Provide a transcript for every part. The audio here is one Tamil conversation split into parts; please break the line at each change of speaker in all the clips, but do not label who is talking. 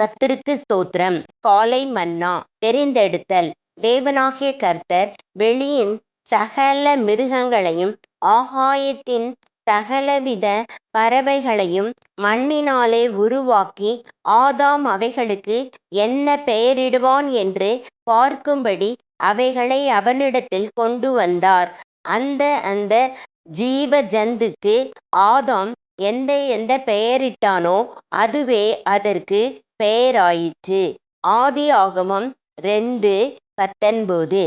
கர்த்தருக்கு ஸ்தோத்திரம். காலை மன்னா தெரிந்தெடுத்தல். தேவனாகிய கர்த்தர் வெளியின் சகல மிருகங்களையும் ஆகாயத்தின் சகலவித பறவைகளையும் மண்ணினாலே உருவாக்கி ஆதாம் அவைகளுக்கு என்ன பெயரிடுவான் என்று பார்க்கும்படி அவைகளை அவனிடத்தில் கொண்டு வந்தார். அந்த அந்த ஜீவ ஜந்துக்கு ஆதாம் எந்த எந்த பெயரிட்டானோ அதுவே அதற்கு பெயராயிற்று ஆதியாகமம் ரெண்டு பத்தொன்பது.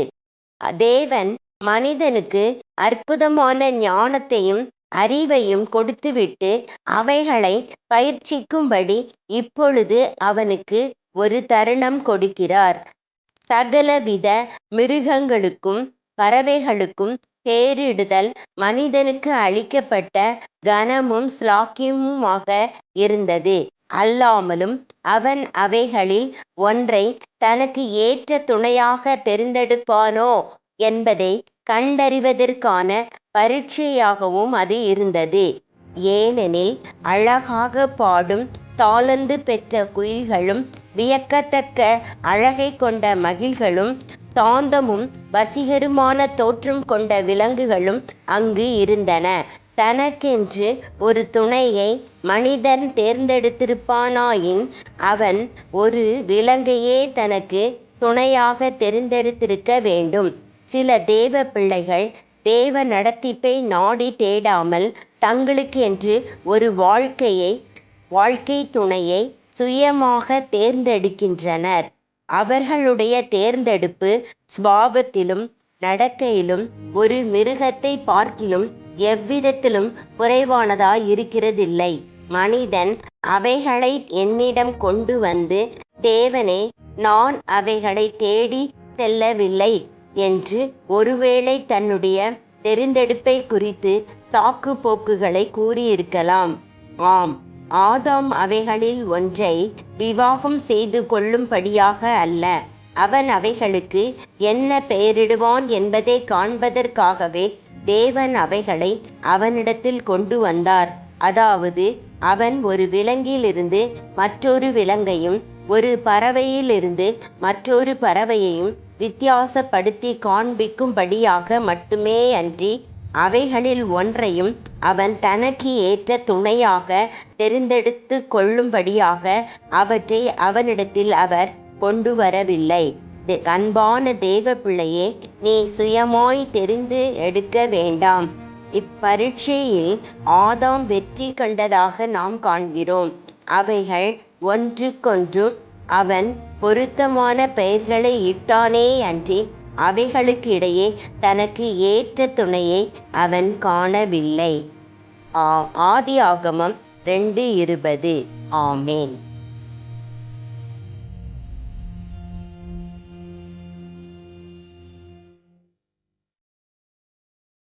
தேவன் மனிதனுக்கு அற்புதமான ஞானத்தையும் அறிவையும் கொடுத்துவிட்டு அவைகளை பயிற்சிக்கும்படி இப்பொழுது அவனுக்கு ஒரு தருணம் கொடுக்கிறார். சகலவித மிருகங்களுக்கும் பறவைகளுக்கும் பேரிடுதல் மனிதனுக்கு அளிக்கப்பட்ட கனமும் ஸ்லாக்கியமுமாக இருந்தது. அல்லாமலும் அவன் அவைகளில் ஒன்றை தனக்கு ஏற்ற துணையாக தெரிந்தெடுப்பானோ என்பதை கண்டறிவதற்கான பரீட்சையாகவும் அது இருந்தது. ஏனெனில் அழகாக பாடும் தாளந்து பெற்ற குயில்களும் வியக்கத்தக்க அழகை கொண்ட மகிழ்களும் சாந்தமும் வசீகரமான தோற்றம் கொண்ட விலங்குகளும் அங்கு இருந்தன தனக்கென்று ஒரு துணையை மனிதன் தேர்ந்தெடுத்திருப்பானாயின் அவன் ஒரு விலங்கையே தனக்கு துணையாக தெரிந்தெடுத்திருக்க வேண்டும். சில தேவ பிள்ளைகள் தேவ நடத்திப்பை நாடி தேடாமல் தங்களுக்கென்று ஒரு வாழ்க்கையை வாழ்க்கை துணையை சுயமாக தேர்ந்தெடுக்கின்றனர். அவர்களுடைய தேர்ந்தெடுப்பு சுபாவத்திலும் நடக்கையிலும் ஒரு மிருகத்தை பார்க்கிலும் எவ்விதத்திலும் குறைவானதாய் இருக்கிறதில்லை. மனிதன் அவைகளை என்னிடம் கொண்டு வந்து தேவனே நான் அவைகளை தேடி செல்லவில்லை என்று ஒருவேளை தன்னுடைய தெரிந்தெடுப்பை குறித்து சாக்கு போக்குகளை கூறியிருக்கலாம். ஆம் ஆதாம் அவைகளில் ஒன்றை விவாகம் செய்து கொள்ளும்படியாக அல்ல அவன் அவைகளுக்கு என்ன பெயரிடுவான் என்பதை காண்பதற்காகவே தேவன் அவைகளை அவனிடத்தில் கொண்டு வந்தார். அதாவது அவன் ஒரு விலங்கிலிருந்து மற்றொரு விலங்கையும் ஒரு பறவையிலிருந்து மற்றொரு பறவையையும் வித்தியாசப்படுத்தி காண்பிக்கும்படியாக மட்டுமே அன்றி அவைகளில் ஒன்றையும் அவன் தனக்கு ஏற்ற துணையாக தெரிந்தெடுத்து கொள்ளும்படியாக அவற்றை அவனிடத்தில் அவர் கொண்டு வரவில்லை. அன்பான தேவ பிள்ளையே நீ சுயமாய் தெரிந்து எடுக்க வேண்டாம். இப்பரீட்சையில் ஆதாம் வெற்றி கண்டதாக நாம் காண்கிறோம். அவைகள் ஒன்றுக்கொன்று அவன் பொருத்தமான பெயர்களை இட்டானே அன்றி அவைகளுக்கிடையே தனக்கு ஏற்ற துணையை அவன் காணவில்லை. ஆதியாகமம் ரெண்டு இருபது. ஆமேன்